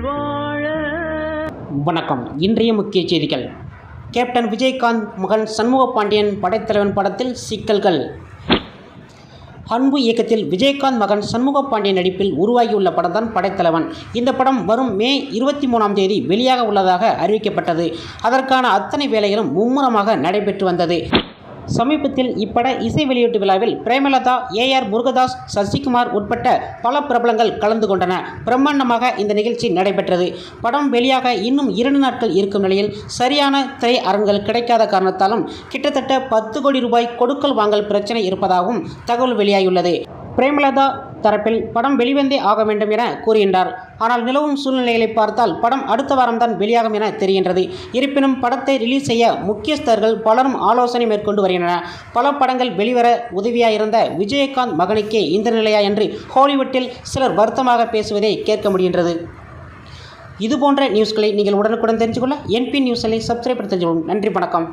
வாழ. வணக்கம். இன்றைய முக்கிய செய்திகள். கேப்டன் விஜயகாந்த் மகன் சண்முக பாண்டியன் படைத்தலைவன் படத்தில் சிக்கல்கள். அன்பு இயக்கத்தில் விஜயகாந்த் மகன் சண்முக பாண்டியன் நடிப்பில் உருவாகியுள்ள படம் தான் படைத்தலைவன். இந்த படம் வரும் மே இருபத்தி மூணாம் தேதி வெளியாக உள்ளதாக அறிவிக்கப்பட்டது. அதற்கான அத்தனை வேலைகளும் மும்முரமாக நடைபெற்று வந்தது. சமீபத்தில் இப்பட இசை வெளியீட்டு விழாவில் பிரேமலதா ஏஆர் முருகதாஸ் சசிகுமார் உட்பட்ட பல பிரபலங்கள் கலந்து கொண்டன. பிரம்மாண்டமாக இந்த நிகழ்ச்சி நடைபெற்றது. படம் வெளியாக இன்னும் இரண்டு நாட்கள் இருக்கும் நிலையில் சரியான திரை அரங்குகள் கிடைக்காத காரணத்தாலும் கிட்டத்தட்ட பத்து கோடி ரூபாய் கொடுக்கல் வாங்கல் பிரச்சனை இருப்பதாகவும் தகவல் வெளியாகியுள்ளது. பிரேமலதா தரப்பில் படம் வெளிவந்தே ஆக வேண்டும் என கூறுகின்றார். ஆனால் நிலவும் சூழ்நிலைகளை பார்த்தால் படம் அடுத்த வாரம்தான் வெளியாகும் என தெரிகின்றது. இருப்பினும் படத்தை ரிலீஸ் செய்ய முக்கியஸ்தர்கள் பலரும் ஆலோசனை மேற்கொண்டு வருகின்றனர். பல படங்கள் வெளிவர உதவியாயிருந்த விஜயகாந்த் மகனுக்கே இந்த நிலையா என்று ஹாலிவுட்டில் சிலர் வருத்தமாக பேசுவதை கேட்க முடிகின்றது. இதுபோன்ற நியூஸ்களை நீங்கள் உடனுக்குடன் தெரிஞ்சுக்கொள்ள என்பி நியூஸ்களை சப்ஸ்கிரைப் பண்ணி தெரிஞ்சுக்கணும் நன்றி வணக்கம்.